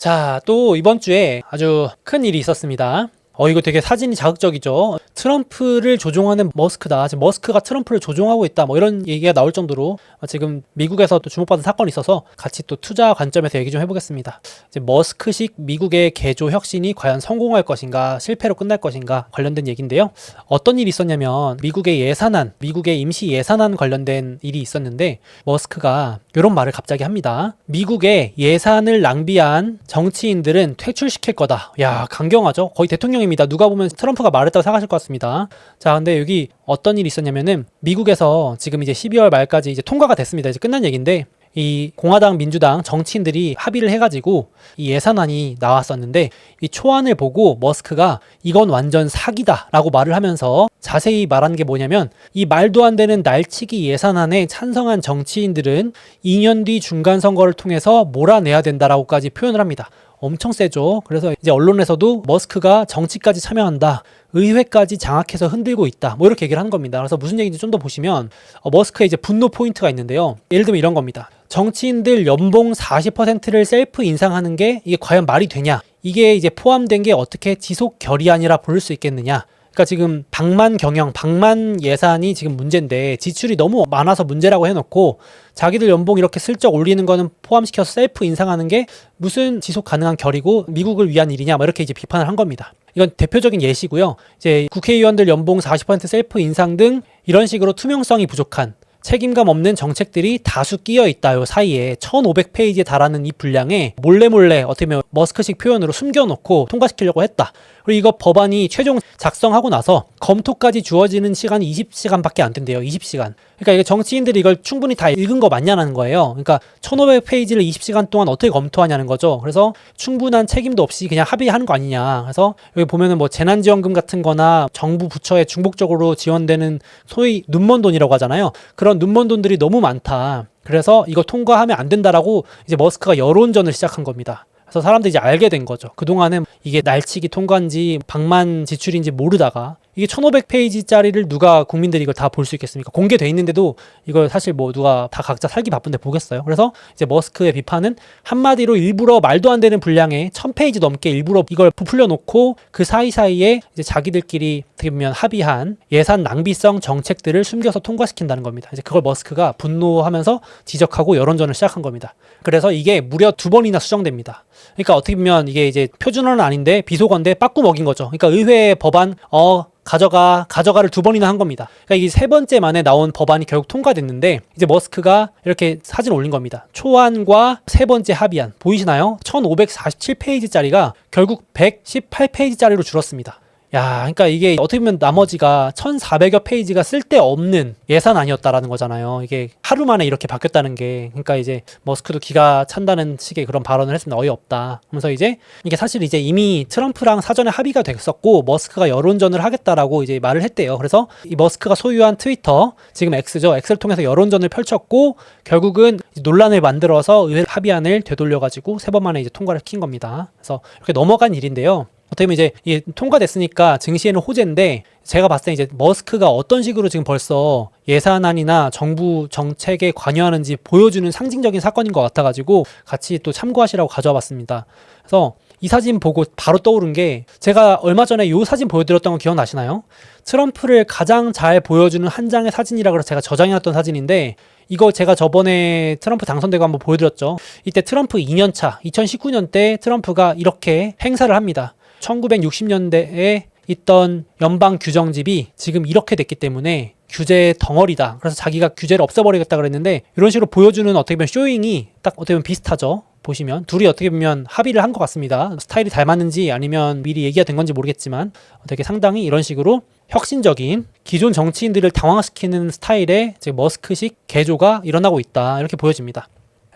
자, 또 이번 주에 아주 큰 일이 있었습니다. 어, 이거 되게 사진이 자극적이죠. 트럼프를 조종하는 머스크다. 지금 머스크가 트럼프를 조종하고 있다. 뭐 이런 얘기가 나올 정도로 지금 미국에서 또 주목받은 사건이 있어서 같이 또 투자 관점에서 얘기 좀 해보겠습니다. 이제 머스크식 미국의 개조 혁신이 과연 성공할 것인가, 실패로 끝날 것인가 관련된 얘기인데요. 어떤 일이 있었냐면 미국의 예산안, 미국의 임시 예산안 관련된 일이 있었는데 머스크가 이런 말을 갑자기 합니다. 미국의 예산을 낭비한 정치인들은 퇴출시킬 거다. 야, 강경하죠? 거의 대통령 입니다. 누가 보면 트럼프가 말했다고 생각하실 것 같습니다. 자, 근데 여기 어떤 일이 있었냐면은 미국에서 지금 이제 12월 말까지 이제 통과가 됐습니다. 이제 끝난 얘기인데 이 공화당 민주당 정치인들이 합의를 해가지고 이 예산안이 나왔었는데 이 초안을 보고 머스크가 이건 완전 사기다라고 말을 하면서 자세히 말한 게 뭐냐면 이 말도 안 되는 날치기 예산안에 찬성한 정치인들은 2년 뒤 중간 선거를 통해서 몰아내야 된다라고까지 표현을 합니다. 엄청 세죠. 그래서 이제 언론에서도 머스크가 정치까지 참여한다. 의회까지 장악해서 흔들고 있다. 뭐 이렇게 얘기를 하는 겁니다. 그래서 무슨 얘기인지 좀 더 보시면 어, 머스크의 이제 분노 포인트가 있는데요. 예를 들면 이런 겁니다. 정치인들 연봉 40%를 셀프 인상하는 게 이게 과연 말이 되냐? 이게 이제 포함된 게 어떻게 지속 결의안이라 부를 수 있겠느냐? 그러니까 지금 방만 경영, 방만 예산이 지금 문제인데 지출이 너무 많아서 문제라고 해놓고 자기들 연봉 이렇게 슬쩍 올리는 거는 포함시켜서 셀프 인상하는 게 무슨 지속 가능한 결이고 미국을 위한 일이냐, 뭐 이렇게 이제 비판을 한 겁니다. 이건 대표적인 예시고요. 이제 국회의원들 연봉 40% 셀프 인상 등 이런 식으로 투명성이 부족한 책임감 없는 정책들이 다수 끼어 있다 요 사이에 1500페이지에 달하는 이 분량에 몰래 몰래 어떻게 보면 머스크식 표현으로 숨겨놓고 통과시키려고 했다. 그리고 이거 법안이 최종 작성하고 나서 검토까지 주어지는 시간이 20시간밖에 안 된대요. 20시간. 그러니까 이게 정치인들이 이걸 충분히 다 읽은 거 맞냐는 거예요. 그러니까 1500페이지를 20시간 동안 어떻게 검토하냐는 거죠. 그래서 충분한 책임도 없이 그냥 합의하는 거 아니냐. 그래서 여기 보면은 뭐 재난지원금 같은 거나 정부 부처에 중복적으로 지원되는 소위 눈먼 돈이라고 하잖아요. 그런 눈먼 돈들이 너무 많다. 그래서 이거 통과하면 안 된다라고 이제 머스크가 여론전을 시작한 겁니다. 그래서 사람들이 이제 알게 된 거죠. 그동안은 이게 날치기 통과인지 방만 지출인지 모르다가 이게 1500페이지짜리를 누가 국민들이 이걸 다 볼 수 있겠습니까? 공개돼 있는데도 이걸 사실 뭐 누가 다 각자 살기 바쁜데 보겠어요. 그래서 이제 머스크의 비판은 한마디로 일부러 말도 안 되는 분량에 1000페이지 넘게 일부러 이걸 부풀려 놓고 그 사이사이에 이제 자기들끼리 어떻게 보면 합의한 예산 낭비성 정책들을 숨겨서 통과시킨다는 겁니다. 이제 그걸 머스크가 분노하면서 지적하고 여론전을 시작한 겁니다. 그래서 이게 무려 두 번이나 수정됩니다. 그러니까 어떻게 보면 이게 이제 표준어는 아닌데 비속어인데 빠꾸 먹인 거죠. 그러니까 의회 법안 어 가져가 가져가를 두 번이나 한 겁니다. 그러니까 이게 세 번째 만에 나온 법안이 결국 통과됐는데 이제 머스크가 이렇게 사진 올린 겁니다. 초안과 세 번째 합의안 보이시나요? 1547페이지짜리가 결국 118페이지짜리로 줄었습니다. 야, 그러니까 이게 어떻게 보면 나머지가 1,400여 페이지가 쓸데없는 예산 아니었다라는 거잖아요. 이게 하루 만에 이렇게 바뀌었다는 게. 그러니까 이제 머스크도 기가 찬다는 식의 그런 발언을 했습니다. 어이없다. 그러면서 이제 이게 사실 이제 이미 트럼프랑 사전에 합의가 됐었고 머스크가 여론전을 하겠다라고 이제 말을 했대요. 그래서 이 머스크가 소유한 트위터, 지금 X죠. X를 통해서 여론전을 펼쳤고 결국은 논란을 만들어서 의회 합의안을 되돌려가지고 세 번 만에 이제 통과를 시킨 겁니다. 그래서 이렇게 넘어간 일인데요. 어떻게 보면 이제 이게 통과됐으니까 증시에는 호재인데 제가 봤을 때 이제 머스크가 어떤 식으로 지금 벌써 예산안이나 정부 정책에 관여하는지 보여주는 상징적인 사건인 것 같아가지고 같이 또 참고하시라고 가져와 봤습니다. 그래서 이 사진 보고 바로 떠오른 게 제가 얼마 전에 이 사진 보여드렸던 거 기억나시나요? 트럼프를 가장 잘 보여주는 한 장의 사진이라 그래서 제가 저장해놨던 사진인데 이거 제가 저번에 트럼프 당선되고 한번 보여드렸죠. 이때 트럼프 2년차 2019년 때 트럼프가 이렇게 행사를 합니다. 1960년대에 있던 연방 규정집이 지금 이렇게 됐기 때문에 규제 덩어리다. 그래서 자기가 규제를 없애버리겠다 그랬는데 이런 식으로 보여주는 어떻게 보면 쇼잉이 딱 어떻게 보면 비슷하죠. 보시면 둘이 어떻게 보면 합의를 한 것 같습니다. 스타일이 닮았는지 아니면 미리 얘기가 된 건지 모르겠지만 되게 상당히 이런 식으로 혁신적인 기존 정치인들을 당황시키는 스타일의 머스크식 개조가 일어나고 있다 이렇게 보여집니다.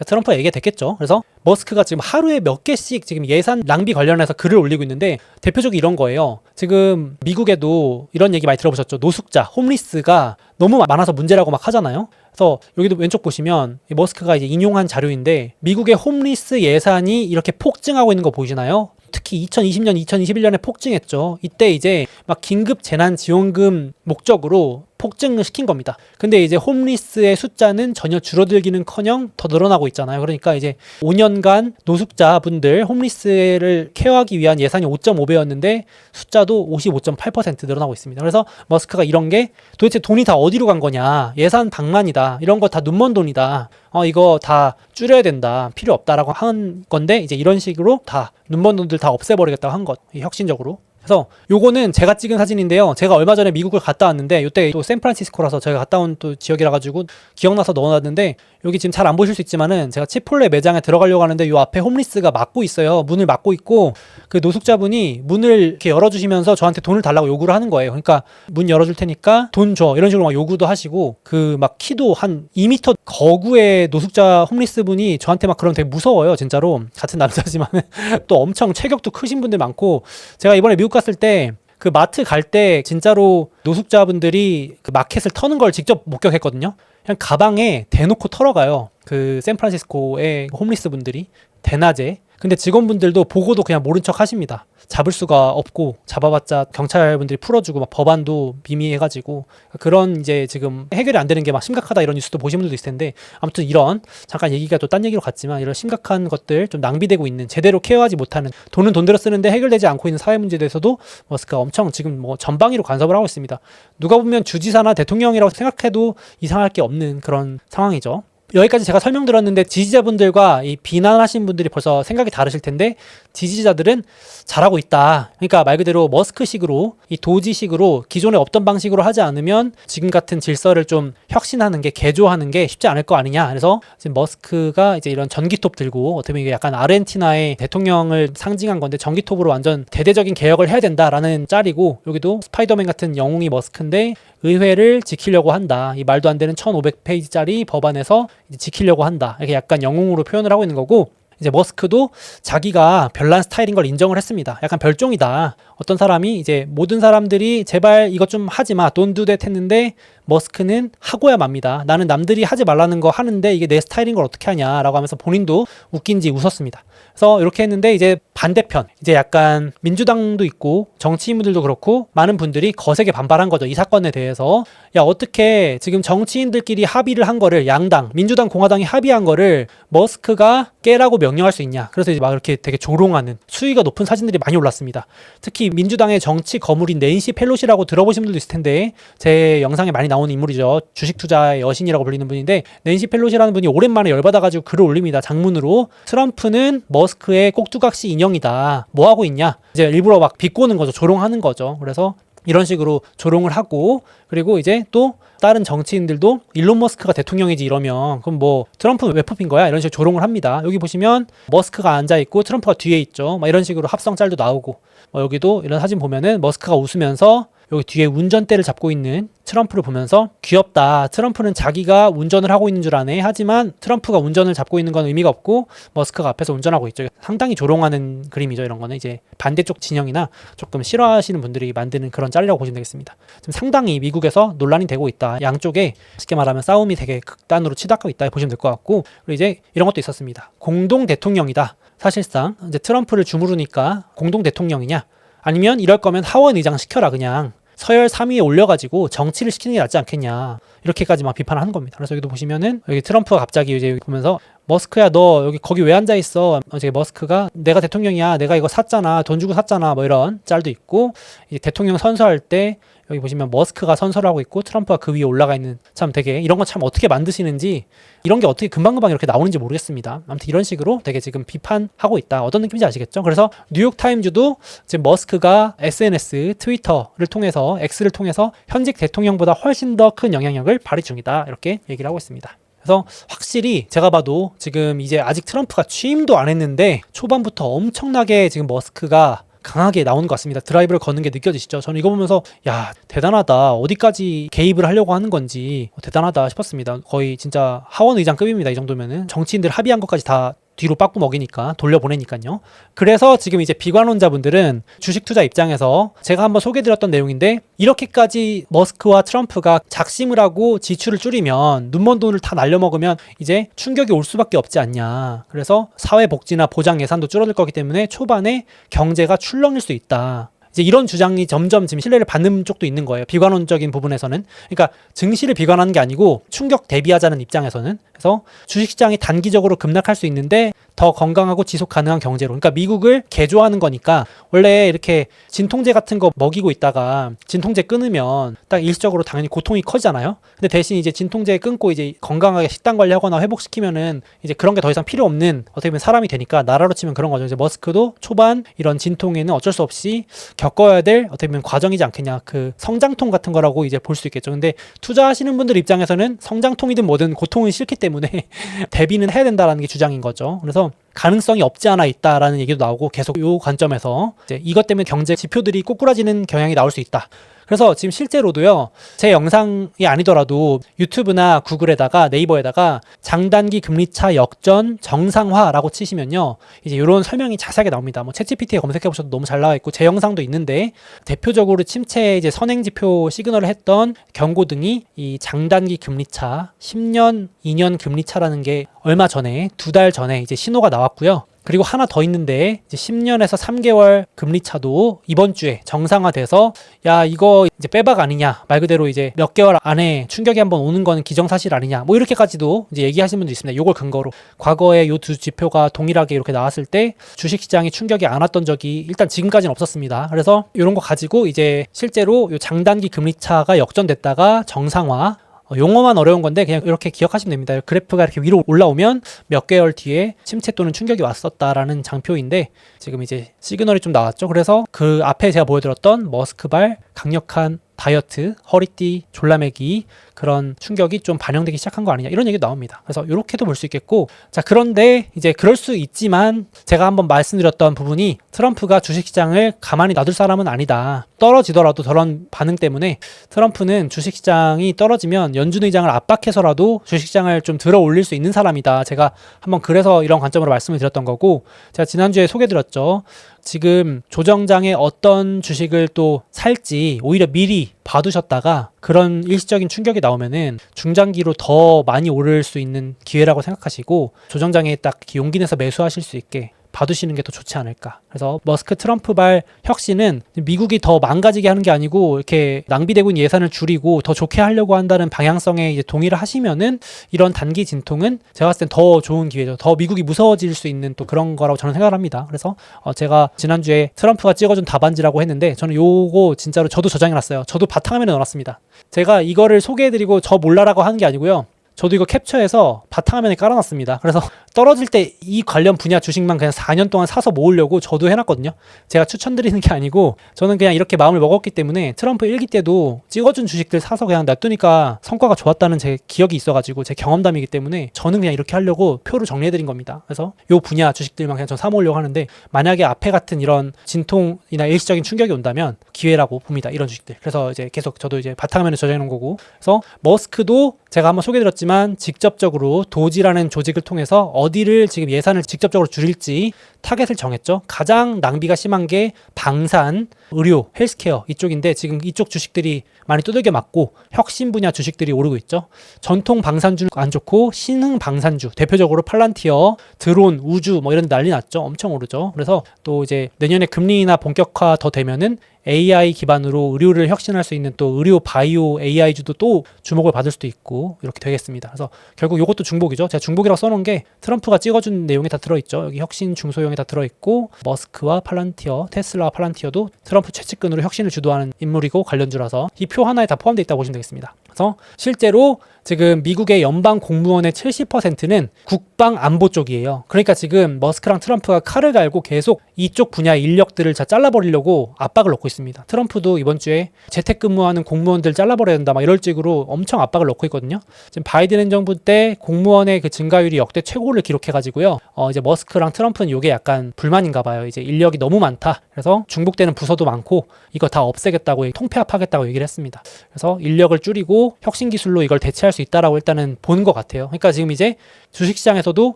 트럼프가 얘기가 됐겠죠. 그래서 머스크가 지금 하루에 몇 개씩 지금 예산 낭비 관련해서 글을 올리고 있는데 대표적으로 이런 거예요. 지금 미국에도 이런 얘기 많이 들어보셨죠. 노숙자, 홈리스가 너무 많아서 문제라고 막 하잖아요. 그래서 여기도 왼쪽 보시면 이 머스크가 이제 인용한 자료인데 미국의 홈리스 예산이 이렇게 폭증하고 있는 거 보이시나요? 특히 2020년, 2021년에 폭증했죠. 이때 이제 막 긴급 재난 지원금 목적으로 폭증을 시킨 겁니다. 근데 이제 홈리스의 숫자는 전혀 줄어들기는커녕 더 늘어나고 있잖아요. 그러니까 이제 5년간 노숙자분들 홈리스를 케어하기 위한 예산이 5.5배였는데 숫자도 55.8% 늘어나고 있습니다. 그래서 머스크가 이런 게 도대체 돈이 다 어디로 간 거냐? 예산 방만이다. 이런 거 다 눈먼 돈이다. 어 이거 다 줄여야 된다. 필요 없다라고 한 건데 이제 이런 식으로 다 눈먼 돈들 다 없애버리겠다고 한 것. 이 혁신적으로. 그래서 요거는 제가 찍은 사진인데요. 제가 얼마 전에 미국을 갔다 왔는데 요때 또 샌프란시스코라서 제가 갔다 온 또 지역이라 가지고 기억나서 넣어놨는데 여기 지금 잘 안 보실 수 있지만은 제가 치폴레 매장에 들어가려고 하는데 요 앞에 홈리스가 막고 있어요. 문을 막고 있고 그 노숙자분이 문을 이렇게 열어주시면서 저한테 돈을 달라고 요구를 하는 거예요. 그러니까 문 열어줄 테니까 돈 줘. 이런 식으로 막 요구도 하시고 그 막 키도 한 2m 거구의 노숙자 홈리스 분이 저한테 막 그러면 되게 무서워요. 진짜로. 같은 남자지만 또 엄청 체격도 크신 분들 많고 제가 이번에 미국 갔을 때 그 마트 갈 때 진짜로 노숙자분들이 그 마켓을 터는 걸 직접 목격했거든요. 그냥 가방에 대놓고 털어가요. 그 샌프란시스코의 홈리스 분들이 대낮에. 근데 직원분들도 보고도 그냥 모른 척 하십니다. 잡을 수가 없고 잡아봤자 경찰분들이 풀어주고 막 법안도 미미해가지고 그런 이제 지금 해결이 안 되는 게 막 심각하다 이런 뉴스도 보신 분들도 있을 텐데 아무튼 이런 잠깐 얘기가 또 딴 얘기로 갔지만 이런 심각한 것들 좀 낭비되고 있는 제대로 케어하지 못하는 돈은 돈대로 쓰는데 해결되지 않고 있는 사회 문제에 대해서도 머스크가 엄청 지금 뭐 전방위로 간섭을 하고 있습니다. 누가 보면 주지사나 대통령이라고 생각해도 이상할 게 없는 그런 상황이죠. 여기까지 제가 설명드렸는데 지지자분들과 이 비난하신 분들이 벌써 생각이 다르실 텐데 지지자들은 잘하고 있다. 그러니까 말 그대로 머스크식으로 이 도지식으로 기존에 없던 방식으로 하지 않으면 지금 같은 질서를 좀 혁신하는 게 개조하는 게 쉽지 않을 거 아니냐. 그래서 지금 머스크가 이제 이런 전기톱 들고 어떻게 보면 이게 약간 아르헨티나의 대통령을 상징한 건데 전기톱으로 완전 대대적인 개혁을 해야 된다라는 짤이고 여기도 스파이더맨 같은 영웅이 머스크인데 의회를 지키려고 한다. 이 말도 안 되는 1500페이지짜리 법안에서 지키려고 한다. 이렇게 약간 영웅으로 표현을 하고 있는 거고 이제 머스크도 자기가 별난 스타일인 걸 인정을 했습니다. 약간 별종이다. 어떤 사람이 이제 모든 사람들이 제발 이것 좀 하지 마. 돈두댓 했는데 머스크는 하고야 맙니다. 나는 남들이 하지 말라는 거 하는데 이게 내 스타일인 걸 어떻게 하냐라고 하면서 본인도 웃긴지 웃었습니다. 그래서 이렇게 했는데 이제 반대편 이제 약간 민주당도 있고 정치인분들도 그렇고 많은 분들이 거세게 반발한 거죠. 이 사건에 대해서 야 어떻게 지금 정치인들끼리 합의를 한 거를 양당 민주당 공화당이 합의한 거를 머스크가 깨라고 명령할 수 있냐. 그래서 이제 막 이렇게 되게 조롱하는 수위가 높은 사진들이 많이 올랐습니다. 특히 민주당의 정치 거물인 낸시 펠로시라고 들어보신 분들도 있을 텐데 제 영상에 많이 나오는 인물이죠. 주식 투자의 여신이라고 불리는 분인데 낸시 펠로시라는 분이 오랜만에 열받아가지고 글을 올립니다. 장문으로 트럼프는 머 스크의 꼭두각시 인형이다. 뭐 하고 있냐? 이제 일부러 막 비꼬는 거죠. 조롱하는 거죠. 그래서 이런 식으로 조롱을 하고 그리고 이제 또 다른 정치인들도 일론 머스크가 대통령이지 이러면 그럼 뭐 트럼프는 왜 뽑힌 거야 이런 식으로 조롱을 합니다. 여기 보시면 머스크가 앉아 있고 트럼프가 뒤에 있죠. 막 이런 식으로 합성 짤도 나오고 뭐 여기도 이런 사진 보면은 머스크가 웃으면서 여기 뒤에 운전대를 잡고 있는 트럼프를 보면서 귀엽다. 트럼프는 자기가 운전을 하고 있는 줄 아네. 하지만 트럼프가 운전을 잡고 있는 건 의미가 없고 머스크가 앞에서 운전하고 있죠. 상당히 조롱하는 그림이죠. 이런 거는 이제 반대쪽 진영이나 조금 싫어하시는 분들이 만드는 그런 짤이라고 보시면 되겠습니다. 지금 상당히 미국에서 논란이 되고 있다. 양쪽에 쉽게 말하면 싸움이 되게 극단으로 치닫고 있다 보시면 될 것 같고 그리고 이제 이런 것도 있었습니다. 공동 대통령이다. 사실상 이제 트럼프를 주무르니까 공동 대통령이냐 아니면 이럴 거면 하원 의장 시켜라 그냥 서열 3위에 올려가지고 정치를 시키는 게 낫지 않겠냐 이렇게까지 막 비판을 하는 겁니다. 그래서 여기도 보시면은 여기 트럼프가 갑자기 이제 보면서 머스크야 너 여기 거기 왜 앉아 있어? 이제 머스크가 내가 대통령이야 내가 이거 샀잖아 돈 주고 샀잖아 뭐 이런 짤도 있고 이제 대통령 선서할 때 여기 보시면 머스크가 선서를 하고 있고 트럼프가 그 위에 올라가 있는 참 되게 이런 거참 어떻게 만드시는지 이런 게 어떻게 금방금방 이렇게 나오는지 모르겠습니다. 아무튼 이런 식으로 되게 지금 비판하고 있다. 어떤 느낌인지 아시겠죠? 그래서 뉴욕 타임즈도 지금 머스크가 SNS, 트위터를 통해서 X를 통해서 현직 대통령보다 훨씬 더 큰 영향력을 발휘 중이다. 이렇게 얘기를 하고 있습니다. 그래서 확실히 제가 봐도 지금 이제 아직 트럼프가 취임도 안 했는데 초반부터 엄청나게 지금 머스크가 강하게 나오는 것 같습니다. 드라이브를 거는 게 느껴지시죠? 저는 이거 보면서 야 대단하다. 어디까지 개입을 하려고 하는 건지 대단하다 싶었습니다. 거의 진짜 하원 의장급입니다. 이 정도면은 정치인들 합의한 것까지 다 뒤로 빠꾸 먹이니까 돌려보내니까요. 그래서 지금 이제 비관론자분들은 주식 투자 입장에서 제가 한번 소개드렸던 내용인데 이렇게까지 머스크와 트럼프가 작심을 하고 지출을 줄이면 눈먼 돈을 다 날려먹으면 이제 충격이 올 수밖에 없지 않냐. 그래서 사회복지나 보장 예산도 줄어들 거기 때문에 초반에 경제가 출렁일 수 있다. 이제 이런 주장이 점점 지금 신뢰를 받는 쪽도 있는 거예요. 비관론적인 부분에서는. 그러니까 증시를 비관하는 게 아니고 충격 대비하자는 입장에서는. 그래서 주식시장이 단기적으로 급락할 수 있는데 더 건강하고 지속 가능한 경제로. 그러니까 미국을 개조하는 거니까 원래 이렇게 진통제 같은 거 먹이고 있다가 진통제 끊으면 딱 일시적으로 당연히 고통이 커지잖아요. 근데 대신 이제 진통제 끊고 이제 건강하게 식단 관리하거나 회복시키면은 이제 그런 게 더 이상 필요 없는 어떻게 보면 사람이 되니까 나라로 치면 그런 거죠. 이제 머스크도 초반 이런 진통에는 어쩔 수 없이 겪어야 될 어떻게 보면 과정이지 않겠냐. 그 성장통 같은 거라고 이제 볼 수 있겠죠. 근데 투자하시는 분들 입장에서는 성장통이든 뭐든 고통은 싫기 때문에 대비는 해야 된다라는 게 주장인 거죠. 그래서 가능성이 없지 않아 있다라는 얘기도 나오고 계속 요 관점에서 이것 때문에 경제 지표들이 꼬꾸라지는 경향이 나올 수 있다. 그래서 지금 실제로도요, 제 영상이 아니더라도 유튜브나 구글에다가 네이버에다가 장단기 금리차 역전 정상화라고 치시면요, 이제 이런 설명이 자세하게 나옵니다. 뭐 챗GPT에 검색해 보셔도 너무 잘 나와 있고 제 영상도 있는데 대표적으로 침체 이제 선행 지표 시그널을 했던 경고 등이 이 장단기 금리차 10년, 2년 금리차라는 게 얼마 전에 두 달 전에 이제 신호가 나왔고요. 그리고 하나 더 있는데 이제 10년에서 3개월 금리 차도 이번 주에 정상화돼서 야 이거 이제 빼박 아니냐 말 그대로 이제 몇 개월 안에 충격이 한번 오는 거는 기정사실 아니냐 뭐 이렇게까지도 이제 얘기하시는 분도 있습니다. 요걸 근거로 과거에 요 두 지표가 동일하게 이렇게 나왔을 때 주식 시장이 충격이 안 왔던 적이 일단 지금까지는 없었습니다. 그래서 이런 거 가지고 이제 실제로 요 장단기 금리 차가 역전됐다가 정상화 어, 용어만 어려운 건데 그냥 이렇게 기억하시면 됩니다. 그래프가 이렇게 위로 올라오면 몇 개월 뒤에 침체 또는 충격이 왔었다라는 장표인데 지금 이제 시그널이 좀 나왔죠. 그래서 그 앞에 제가 보여드렸던 머스크발 강력한 다이어트, 허리띠, 졸라매기 그런 충격이 좀 반영되기 시작한 거 아니냐 이런 얘기 나옵니다. 그래서 이렇게도 볼 수 있겠고 자 그런데 이제 그럴 수 있지만 제가 한번 말씀드렸던 부분이 트럼프가 주식시장을 가만히 놔둘 사람은 아니다. 떨어지더라도 저런 반응 때문에 트럼프는 주식시장이 떨어지면 연준 의장을 압박해서라도 주식시장을 좀 들어 올릴 수 있는 사람이다. 제가 한번 그래서 이런 관점으로 말씀을 드렸던 거고 제가 지난주에 소개드렸죠. 지금 조정장에 어떤 주식을 또 살지 오히려 미리 봐두셨다가 그런 일시적인 충격이 나오면은 중장기로 더 많이 오를 수 있는 기회라고 생각하시고 조정장에 딱 용기 내서 매수하실 수 있게 봐두시는 게 더 좋지 않을까. 그래서 머스크 트럼프발 혁신은 미국이 더 망가지게 하는 게 아니고 이렇게 낭비되고 있는 예산을 줄이고 더 좋게 하려고 한다는 방향성에 이제 동의를 하시면은 이런 단기 진통은 제가 봤을 땐 더 좋은 기회죠. 더 미국이 무서워질 수 있는 또 그런 거라고 저는 생각을 합니다. 그래서 어 제가 지난주에 트럼프가 찍어준 답안지라고 했는데 저는 요거 진짜로 저도 저장해놨어요. 저도 바탕화면에 넣어놨습니다. 제가 이거를 소개해드리고 저 몰라라고 하는 게 아니고요. 저도 이거 캡처해서 바탕화면에 깔아놨습니다. 그래서 떨어질 때 이 관련 분야 주식만 그냥 4년 동안 사서 모으려고 저도 해놨거든요. 제가 추천드리는 게 아니고 저는 그냥 이렇게 마음을 먹었기 때문에 트럼프 일기 때도 찍어준 주식들 사서 그냥 놔두니까 성과가 좋았다는 제 기억이 있어가지고 제 경험담이기 때문에 저는 그냥 이렇게 하려고 표를 정리해드린 겁니다. 그래서 요 분야 주식들만 그냥 저 사모으려고 하는데 만약에 앞에 같은 이런 진통이나 일시적인 충격이 온다면 기회라고 봅니다. 이런 주식들. 그래서 이제 계속 저도 이제 바탕화면에 저장해놓은 거고 그래서 머스크도 제가 한번 소개드렸지만 직접적으로 도지라는 조직을 통해서 어디를 지금 예산을 직접적으로 줄일지 타겟을 정했죠. 가장 낭비가 심한 게 방산, 의료, 헬스케어 이쪽인데 지금 이쪽 주식들이 많이 두들겨 맞고 혁신 분야 주식들이 오르고 있죠. 전통 방산주 안 좋고 신흥 방산주 대표적으로 팔란티어, 드론, 우주 뭐 이런 데 난리 났죠. 엄청 오르죠. 그래서 또 이제 내년에 금리나 본격화 더 되면은 AI 기반으로 의료를 혁신할 수 있는 또 의료 바이오 AI주도 또 주목을 받을 수도 있고 이렇게 되겠습니다. 그래서 결국 이것도 중복이죠. 제가 중복이라고 써놓은 게 트럼프가 찍어준 내용이 다 들어있죠. 여기 혁신 중소형이 다 들어있고 머스크와 팔란티어, 테슬라와 팔란티어도 트럼프 최측근으로 혁신을 주도하는 인물이고 관련주라서 이 표 하나에 다 포함되어 있다고 보시면 되겠습니다. 그래서 실제로 지금 미국의 연방 공무원의 70%는 국방 안보 쪽이에요. 그러니까 지금 머스크랑 트럼프가 칼을 갈고 계속 이쪽 분야 인력들을 다 잘라버리려고 압박을 넣고 있습니다. 트럼프도 이번 주에 재택근무하는 공무원들 잘라버려야 된다 막 이럴 식으로 엄청 압박을 넣고 있거든요. 지금 바이든 행정부 때 공무원의 그 증가율이 역대 최고를 기록해가지고요. 어 이제 머스크랑 트럼프는 이게 약간 불만인가 봐요. 이제 인력이 너무 많다. 그래서 중복되는 부서도 많고 이거 다 없애겠다고 통폐합하겠다고 얘기를 했습니다. 그래서 인력을 줄이고 혁신 기술로 이걸 대체할 수 있다라고 일단은 보는 것 같아요. 그러니까 지금 이제 주식시장에서도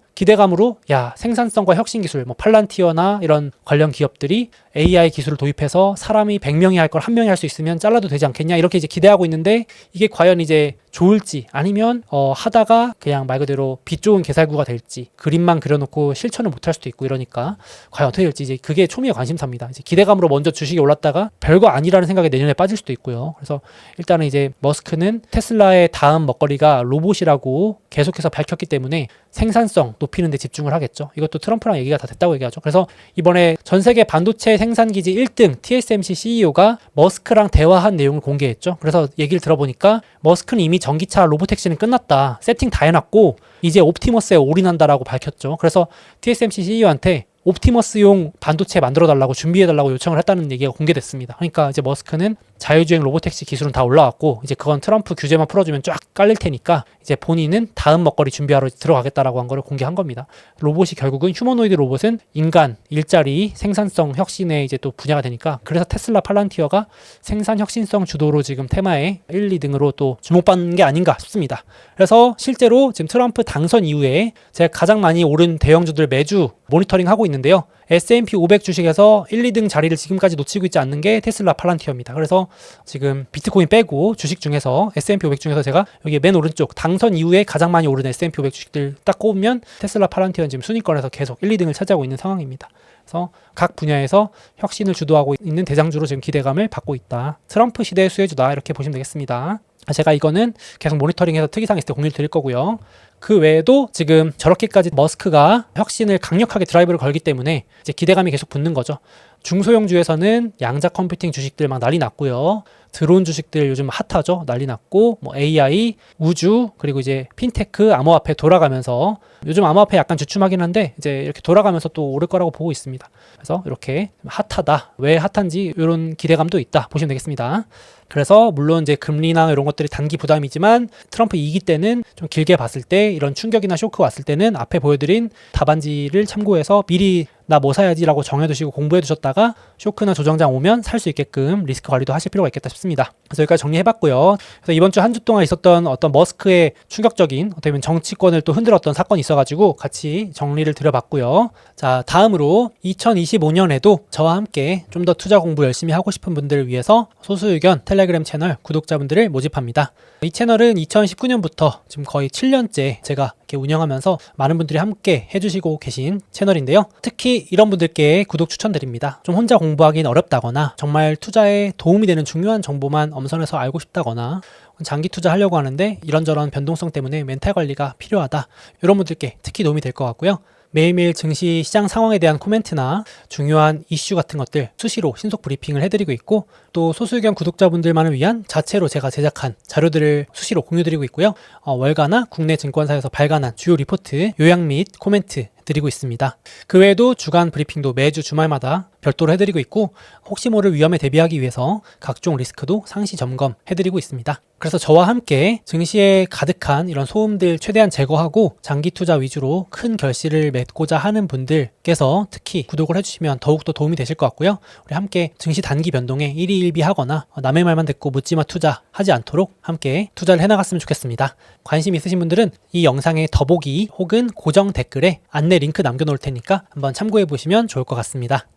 기대감으로 야 생산성과 혁신 기술 뭐 팔란티어나 이런 관련 기업들이 AI 기술을 도입해서 사람이 100명이 할 걸 한 명이 할 수 있으면 잘라도 되지 않겠냐 이렇게 이제 기대하고 있는데 이게 과연 이제 좋을지 아니면 어 하다가 그냥 말 그대로 빛 좋은 개살구가 될지 그림만 그려놓고 실천을 못할 수도 있고 이러니까 과연 어떻게 될지 이제 그게 초미의 관심사입니다. 이제 기대감으로 먼저 주식이 올랐다가 별거 아니라는 생각에 내년에 빠질 수도 있고요. 그래서 일단은 이제 머스크는 테슬라의 다음 먹거리가 로봇이라고 계속해서 밝혔기 때문에 생산성 높이는 데 집중을 하겠죠. 이것도 트럼프랑 얘기가 다 됐다고 얘기하죠. 그래서 이번에 전 세계 반도체 생산 기지 1등 TSMC CEO가 머스크랑 대화한 내용을 공개했죠. 그래서 얘기를 들어보니까 머스크는 이미 전기차 로보택시는 끝났다. 세팅 다 해놨고 이제 옵티머스에 올인한다라고 밝혔죠. 그래서 TSMC CEO한테 옵티머스용 반도체 만들어 달라고 준비해 달라고 요청을 했다는 얘기가 공개됐습니다. 그러니까 이제 머스크는 자율주행 로보택시 기술은 다 올라왔고 이제 그건 트럼프 규제만 풀어주면 쫙 깔릴 테니까 이제 본인은 다음 먹거리 준비하러 들어가겠다라고 한 거를 공개한 겁니다. 로봇이 결국은 휴머노이드 로봇은 인간 일자리 생산성 혁신의 이제 또 분야가 되니까 그래서 테슬라 팔란티어가 생산 혁신성 주도로 지금 테마에 1, 2등으로 또 주목받는 게 아닌가 싶습니다. 그래서 실제로 지금 트럼프 당선 이후에 제가 가장 많이 오른 대형주들 매주 모니터링 하고 있는데요. S&P 500 주식에서 1, 2등 자리를 지금까지 놓치고 있지 않는 게 테슬라 팔란티어입니다. 그래서 지금 비트코인 빼고 주식 중에서 S&P 500 중에서 제가 여기 맨 오른쪽 당선 이후에 가장 많이 오른 S&P 500 주식들 딱 꼽으면 테슬라 팔란티어는 지금 순위권에서 계속 1, 2등을 차지하고 있는 상황입니다. 그래서 각 분야에서 혁신을 주도하고 있는 대장주로 지금 기대감을 받고 있다. 트럼프 시대의 수혜주다 이렇게 보시면 되겠습니다. 제가 이거는 계속 모니터링해서 특이사항 있을 때 공유를 드릴 거고요. 그 외에도 지금 저렇게까지 머스크가 혁신을 강력하게 드라이브를 걸기 때문에 이제 기대감이 계속 붙는 거죠. 중소형주에서는 양자 컴퓨팅 주식들 막 난리 났고요. 드론 주식들 요즘 핫하죠. 난리 났고 뭐 AI, 우주 그리고 이제 핀테크, 암호화폐 돌아가면서 요즘 암호화폐 약간 주춤하긴 한데 이제 이렇게 돌아가면서 또 오를 거라고 보고 있습니다. 그래서 이렇게 핫하다. 왜 핫한지 이런 기대감도 있다. 보시면 되겠습니다. 그래서 물론 이제 금리나 이런 것들이 단기 부담이지만 트럼프 2기 때는 좀 길게 봤을 때 이런 충격이나 쇼크 왔을 때는 앞에 보여드린 답안지를 참고해서 미리 나 뭐 사야지라고 정해두시고 공부해 두셨다가 쇼크나 조정장 오면 살 수 있게끔 리스크 관리도 하실 필요가 있겠다 싶습니다. 그래서 여기까지 정리해봤고요. 그래서 이번 주 한 주 동안 있었던 어떤 머스크의 충격적인 어떻게 보면 정치권을 또 흔들었던 사건이 있어가지고 같이 정리를 드려봤고요. 자 다음으로 2025년에도 저와 함께 좀 더 투자 공부 열심히 하고 싶은 분들을 위해서 소수 의견 텔레그램 채널 구독자분들을 모집합니다. 이 채널은 2019년부터 지금 거의 7년째 제가 이렇게 운영하면서 많은 분들이 함께 해주시고 계신 채널인데요. 특히 이런 분들께 구독 추천드립니다. 좀 혼자 공부하기는 어렵다거나 정말 투자에 도움이 되는 중요한 정보만 엄선해서 알고 싶다거나 장기 투자하려고 하는데 이런저런 변동성 때문에 멘탈 관리가 필요하다. 이런 분들께 특히 도움이 될 것 같고요. 매일매일 증시 시장 상황에 대한 코멘트나 중요한 이슈 같은 것들 수시로 신속 브리핑을 해드리고 있고 또 소수 의견 구독자분들만을 위한 자체로 제가 제작한 자료들을 수시로 공유드리고 있고요. 어, 월가나 국내 증권사에서 발간한 주요 리포트, 요약 및 코멘트 드리고 있습니다. 그 외에도 주간 브리핑도 매주 주말마다 별도로 해드리고 있고 혹시 모를 위험에 대비하기 위해서 각종 리스크도 상시 점검 해드리고 있습니다. 그래서 저와 함께 증시에 가득한 이런 소음들 최대한 제거하고 장기 투자 위주로 큰 결실을 맺고자 하는 분들께서 특히 구독을 해주시면 더욱더 도움이 되실 것 같고요. 우리 함께 증시 단기 변동에 일희일비하거나 남의 말만 듣고 묻지마 투자 하지 않도록 함께 투자를 해나갔으면 좋겠습니다. 관심 있으신 분들은 이 영상의 더보기 혹은 고정 댓글에 안내 링크 남겨놓을 테니까 한번 참고해 보시면 좋을 것 같습니다.